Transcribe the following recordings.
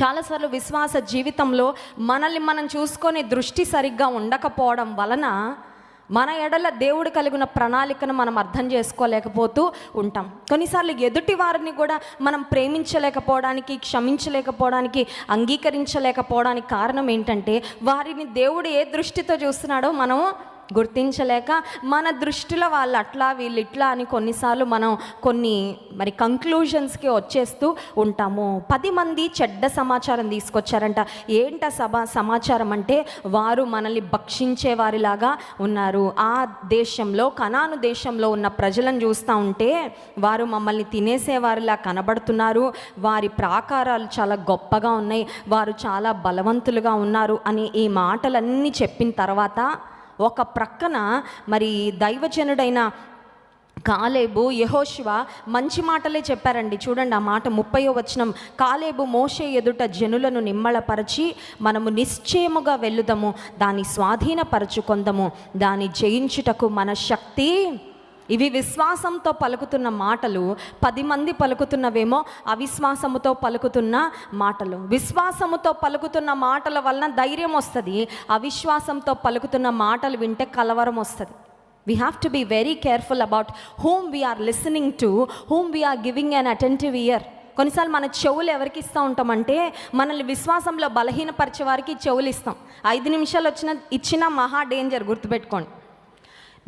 చాలాసార్లు విశ్వాస జీవితంలో మనల్ని మనం చూసుకొని దృష్టి సరిగ్గా ఉండకపోవడం వలన మన ఎడల దేవుడు కలిగిన ప్రణాళికను మనం అర్థం చేసుకోలేకపోతూ ఉంటాం. కొన్నిసార్లు ఎదుటి వారిని కూడా మనం ప్రేమించలేకపోవడానికి క్షమించలేకపోవడానికి అంగీకరించలేకపోవడానికి కారణం ఏంటంటే వారిని దేవుడు ఏ దృష్టితో చూస్తున్నాడో మనం గుర్తించలేక మన దృష్టిలో వాళ్ళు అట్లా వీళ్ళు ఇట్లా అని కొన్నిసార్లు మనం కొన్ని మరి కంక్లూషన్స్కి వచ్చేస్తూ ఉంటాము. పది మంది చెడ్డ సమాచారం తీసుకొచ్చారంట. ఏంట సభ సమాచారం అంటే వారు మనల్ని భక్షించే వారిలాగా ఉన్నారు. ఆ దేశంలో కనాను దేశంలో ఉన్న ప్రజలను చూస్తూ ఉంటే వారు మమ్మల్ని తినేసేవారిలా కనబడుతున్నారు. వారి ప్రాకారాలు చాలా గొప్పగా ఉన్నాయి. వారు చాలా బలవంతులుగా ఉన్నారు అని ఈ మాటలన్నీ చెప్పిన తర్వాత ఒక ప్రక్కన మరి దైవజనుడైన కాలేబు యహోశివ మంచి మాటలే చెప్పారండి. చూడండి ఆ మాట ముప్పయో వచనం. కాలేబు మోషే ఎదుట జనులను నిమ్మళపరచి మనము నిశ్చయముగా వెళ్ళుదము. దాన్ని స్వాధీనపరచుకొందము. దాన్ని జయించుటకు మన శక్తి ఇవి విశ్వాసంతో పలుకుతున్న మాటలు పది మంది పలుకుతున్నవేమో అవిశ్వాసముతో పలుకుతున్న మాటలు. విశ్వాసముతో పలుకుతున్న మాటల వలన ధైర్యం వస్తుంది అవిశ్వాసంతో పలుకుతున్న మాటలు వింటే కలవరం వస్తుంది. We have to be very careful about whom we are listening to whom we are giving an attentive ear కొన్నిసార్లు మన చెవులు ఎవరికి ఇస్తూ ఉంటామంటే మనల్ని విశ్వాసంలో బలహీనపరిచే వారికి చెవులు ఇస్తాం. ఐదు నిమిషాలు వచ్చిన ఇచ్చిన మహా డేంజర్ గుర్తుపెట్టుకోండి.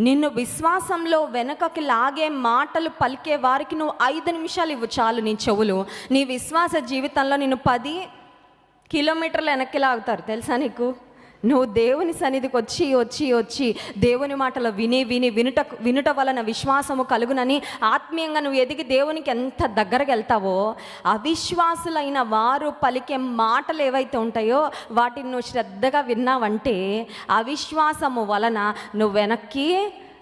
నిన్ను విశ్వాసంలో వెనకకి లాగే మాటలు పలికే వారికి నువ్వు ఐదు నిమిషాలు ఇవ్వు చాలు నీ చెవులు. నీ విశ్వాస జీవితంలో నిన్ను పది కిలోమీటర్లు వెనక్కి లాగుతారు. తెలుసా నీకు? నువ్వు దేవుని సన్నిధికి వచ్చి వచ్చి వచ్చి దేవుని మాటలు విని విని వినుట వినుట వలన విశ్వాసము కలుగునని ఆత్మీయంగా నువ్వు ఎదిగి దేవునికి ఎంత దగ్గరకు వెళ్తావో అవిశ్వాసులైన వారు పలికే మాటలు ఏవైతే ఉంటాయో వాటిని నువ్వు శ్రద్ధగా విన్నావంటే అవిశ్వాసము వలన నువ్వు వెనక్కి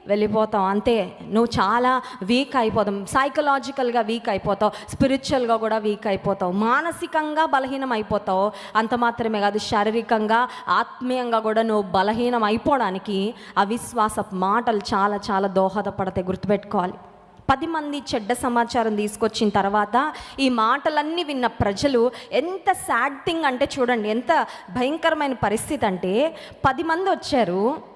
వెళ్ళిపోతావు. అంతే నువ్వు చాలా వీక్ అయిపోతావు. సైకలాజికల్గా వీక్ అయిపోతావు. స్పిరిచువల్గా కూడా వీక్ అయిపోతావు. మానసికంగా బలహీనం అయిపోతావు. అంత మాత్రమే కాదు శారీరకంగా ఆత్మీయంగా కూడా నువ్వు బలహీనం అయిపోవడానికి అవిశ్వాస మాటలు చాలా చాలా దోహదపడతాయి. గుర్తుపెట్టుకోవాలి. పది మంది చెడ్డ సమాచారం తీసుకొచ్చిన తర్వాత ఈ మాటలన్నీ విన్న ప్రజలు ఎంత సాడ్ థింగ్ అంటే చూడండి ఎంత భయంకరమైన పరిస్థితి అంటే పది మంది వచ్చారు.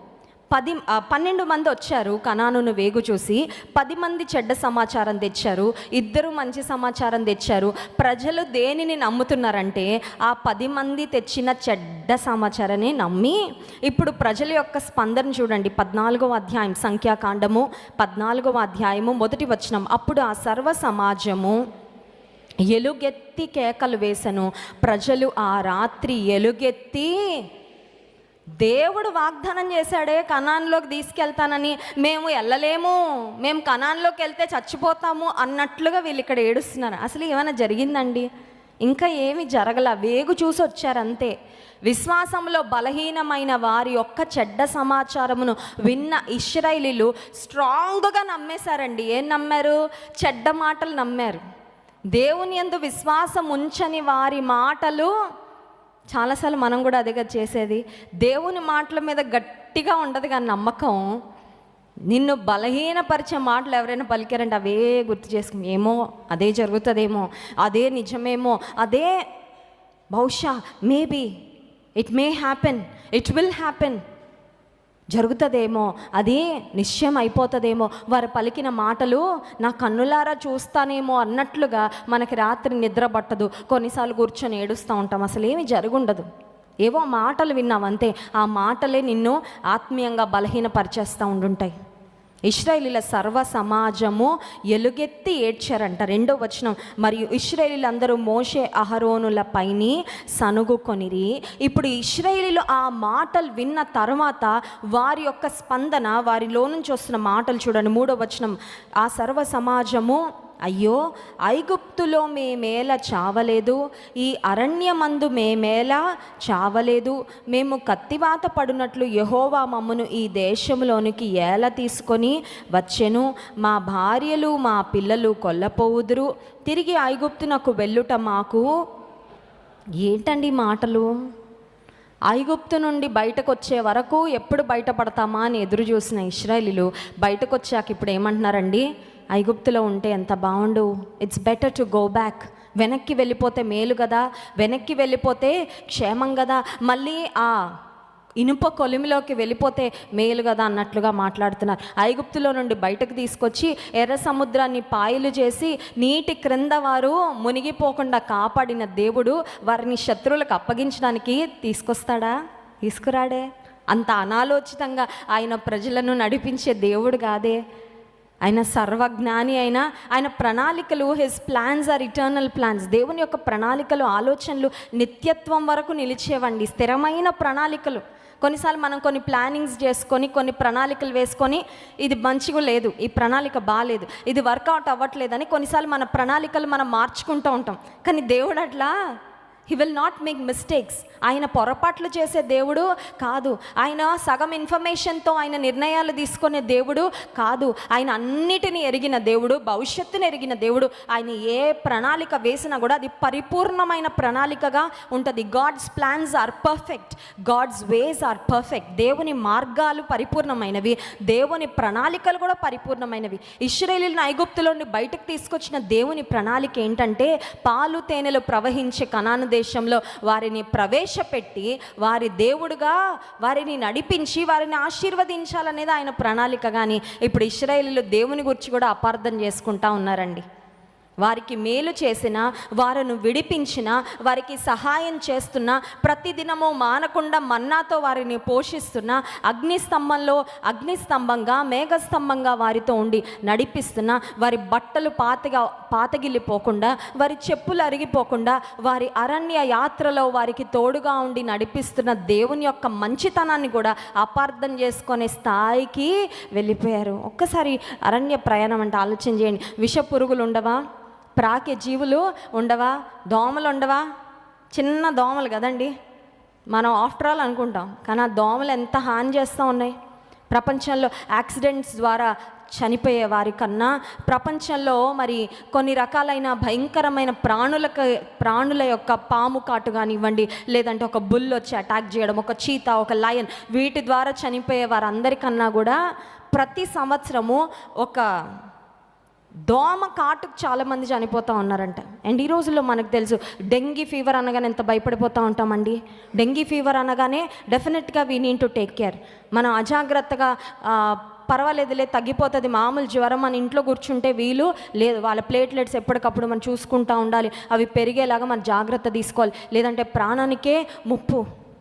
పది పన్నెండు మంది వచ్చారు కణానును వేగు చూసి. పది మంది చెడ్డ సమాచారం తెచ్చారు. ఇద్దరు మంచి సమాచారం తెచ్చారు. ప్రజలు దేనిని నమ్ముతున్నారంటే ఆ పది మంది తెచ్చిన చెడ్డ సమాచారాన్ని నమ్మి ఇప్పుడు ప్రజల యొక్క స్పందన చూడండి. పద్నాలుగవ అధ్యాయం సంఖ్యాకాండము పద్నాలుగవ అధ్యాయము మొదటి వచనం. అప్పుడు ఆ సర్వ సమాజము ఎలుగెత్తి కేకలు వేసను. ప్రజలు ఆ రాత్రి ఎలుగెత్తి దేవుడు వాగ్దానం చేశాడే కణాన్లోకి తీసుకెళ్తానని. మేము వెళ్ళలేము మేము కణాన్లోకి వెళ్తే చచ్చిపోతాము అన్నట్లుగా వీళ్ళు ఇక్కడ ఏడుస్తున్నారు. అసలు ఏమైనా జరిగిందండి? ఇంకా ఏమి జరగల. వేగు చూసి వచ్చారంతే విశ్వాసంలో బలహీనమైన వారి యొక్క చెడ్డ సమాచారమును విన్న ఇస్రాయిలీలు స్ట్రాంగ్గా నమ్మేశారండి. ఏం నమ్మారు? చెడ్డ మాటలు నమ్మారు. దేవుని యందు విశ్వాసం ఉంచని వారి మాటలు చాలాసార్లు మనం కూడా అదేగా చేసేది. దేవుని మాటల మీద గట్టిగా ఉండదు కానీ నమ్మకం. నిన్ను బలహీనపరిచే మాటలు ఎవరైనా పలికారంటే అవే గుర్తు చేసుకుని ఏమో అదే జరుగుతుందేమో అదే నిజమేమో అదే బహుశా maybe it may happen it will happen జరుగుతుందేమో అది నిశ్చయం అయిపోతుందేమో. వారు పలికిన మాటలు నా కన్నులారా చూస్తానేమో అన్నట్లుగా మనకి రాత్రి నిద్ర పట్టదు. కొన్నిసార్లు కూర్చొని ఏడుస్తూ ఉంటాం. అసలు ఏమి జరుగుండదు. ఏవో మాటలు విన్నావంతే. ఆ మాటలే నిన్ను ఆత్మీయంగా బలహీనపరిచేస్తూ ఉండుంటాయి. ఇస్రాయేలీల సర్వ సమాజము ఎలుగెత్తి ఏడ్చారంట. రెండో వచనం మరియు ఇస్రాయేలీలందరూ మోషే అహరోనుల పైని సనుగుకొనిరి ఇప్పుడు ఇస్రాయేలీలు ఆ మాటలు విన్న తర్వాత వారి యొక్క స్పందన వారిలో నుంచి వస్తున్న మాటలు చూడండి. మూడో వచనం ఆ సర్వ సమాజము అయ్యో ఐగుప్తులో మేమేలా చావలేదు ఈ అరణ్యమందు మేమేలా చావలేదు. మేము కత్తివాత పడినట్లు యహోవా మమ్మను ఈ దేశంలోనికి ఏల తీసుకొని వచ్చెను. మా భార్యలు మా పిల్లలు కొల్లపోవుదురు. తిరిగి ఐగుప్తునకు వెళ్ళుట మాకు ఏంటండి మాటలు? ఐగుప్తు నుండి బయటకు వచ్చే వరకు ఎప్పుడు బయటపడతామా అని ఎదురు చూసిన ఇస్రాయలీలు బయటకు వచ్చాక ఇప్పుడు ఏమంటున్నారండి? ఐగుప్తులో ఉంటే ఎంత బాగుండు. It's better to go back వెనక్కి వెళ్ళిపోతే మేలు కదా వెనక్కి వెళ్ళిపోతే క్షేమం కదా మళ్ళీ ఆ ఇనుప కొలిమిలోకి వెళ్ళిపోతే మేలు కదా అన్నట్లుగా మాట్లాడుతున్నారు. ఐగుప్తులో నుండి బయటకు తీసుకొచ్చి ఎర్ర సముద్రాన్ని పాయలు చేసి నీటి క్రింద వారు మునిగిపోకుండా కాపాడిన దేవుడు వారిని శత్రువులకు అప్పగించడానికి తీసుకొస్తాడా? తీసుకురాడే? అంత అనాలోచితంగా ఆయన ప్రజలను నడిపించే దేవుడు కాదే. ఆయన సర్వజ్ఞాని అయినా ఆయన ప్రణాళికలు his plans are eternal plans దేవుని యొక్క ప్రణాళికలు ఆలోచనలు నిత్యత్వం వరకు నిలిచేవండి. స్థిరమైన ప్రణాళికలు. కొన్నిసార్లు మనం కొన్ని ప్లానింగ్స్ చేసుకొని కొన్ని ప్రణాళికలు వేసుకొని ఇది మంచిగా లేదు ఈ ప్రణాళిక బాగాలేదు ఇది వర్కౌట్ అవ్వట్లేదని కొన్నిసార్లు మన ప్రణాళికలు మనం మార్చుకుంటూ ఉంటాం. కానీ దేవుడు అట్లా he will not make mistakes ఆయన పొరపాట్లు చేసే దేవుడు కాదు. ఆయన సగం ఇన్ఫర్మేషన్తో ఆయన నిర్ణయాలు తీసుకునే దేవుడు కాదు. ఆయన అన్నిటిని ఎరిగిన దేవుడు భవిష్యత్తును ఎరిగిన దేవుడు. ఆయన ఏ ప్రణాళిక వేసినా కూడా అది పరిపూర్ణమైన ప్రణాళికగా ఉంటుంది. God's plans are perfect God's ways are perfect దేవుని మార్గాలు పరిపూర్ణమైనవి. దేవుని ప్రణాళికలు కూడా పరిపూర్ణమైనవి. ఇస్రాయేలీలను నైగుప్తులోని బయటకు తీసుకొచ్చిన దేవుని ప్రణాళిక ఏంటంటే పాలు తేనెలు ప్రవహించే కనాను దేశంలో వారిని ప్రవేశపెట్టి వారి దేవుడుగా వారిని నడిపించి వారిని ఆశీర్వదించాలనేది ఆయన ప్రణాళిక. కానీ ఇప్పుడు ఇస్రాయేలీలు దేవుని గురించి కూడా అపార్థం చేసుకుంటా ఉన్నారండి. వారికి మేలు చేసిన వారిని విడిపించిన వారికి సహాయం చేస్తున్న ప్రతిదినము మానకుండా మన్నాతో వారిని పోషిస్తున్న అగ్నిస్తంభంలో అగ్నిస్తంభంగా మేఘస్తంభంగా వారితో ఉండి నడిపిస్తున్న వారి బట్టలు పాతగా పాతగిల్లిపోకుండా వారి చెప్పులు అరిగిపోకుండా వారి అరణ్య యాత్రలో వారికి తోడుగా ఉండి నడిపిస్తున్న దేవుని యొక్క మంచితనాన్ని కూడా అపార్థం చేసుకునే స్థాయికి వెళ్ళిపోయారు. ఒక్కసారి అరణ్య ప్రయాణం అంటే ఆలోచన చేయండి. విష పురుగులు ఉండవా? ప్రాకే జీవులు ఉండవా? దోమలు ఉండవా? చిన్న దోమలు కదండి. మనం ఆఫ్టర్ ఆల్ అనుకుంటాం కానీ ఆ దోమలు ఎంత హాని చేస్తూ ఉన్నాయి? ప్రపంచంలో యాక్సిడెంట్స్ ద్వారా చనిపోయే వారి కన్నా ప్రపంచంలో మరి కొన్ని రకాలైన భయంకరమైన ప్రాణులకు ప్రాణుల యొక్క పాము కాటు కానివ్వండి లేదంటే ఒక బుల్ వచ్చి అటాక్ చేయడం ఒక చీత ఒక లయన్ వీటి ద్వారా చనిపోయే వారందరికన్నా కూడా ప్రతి సంవత్సరము ఒక దోమ కాటుకు చాలామంది చనిపోతూ ఉన్నారంట. అండ్ ఈ రోజుల్లో మనకు తెలుసు డెంగీ ఫీవర్ అనగానే ఎంత భయపడిపోతూ ఉంటామండి? డెంగీ ఫీవర్ అనగానే డెఫినెట్గా వీ నీన్ టు టేక్ కేర్ మనం అజాగ్రత్తగా పర్వాలేదులే తగ్గిపోతుంది మామూలు జ్వరం మన ఇంట్లో కూర్చుంటే వీలు లేదు. వాళ్ళ ప్లేట్లెట్స్ ఎప్పటికప్పుడు మనం చూసుకుంటూ ఉండాలి. అవి పెరిగేలాగా మనం జాగ్రత్త తీసుకోవాలి. లేదంటే ప్రాణానికే ముప్పు.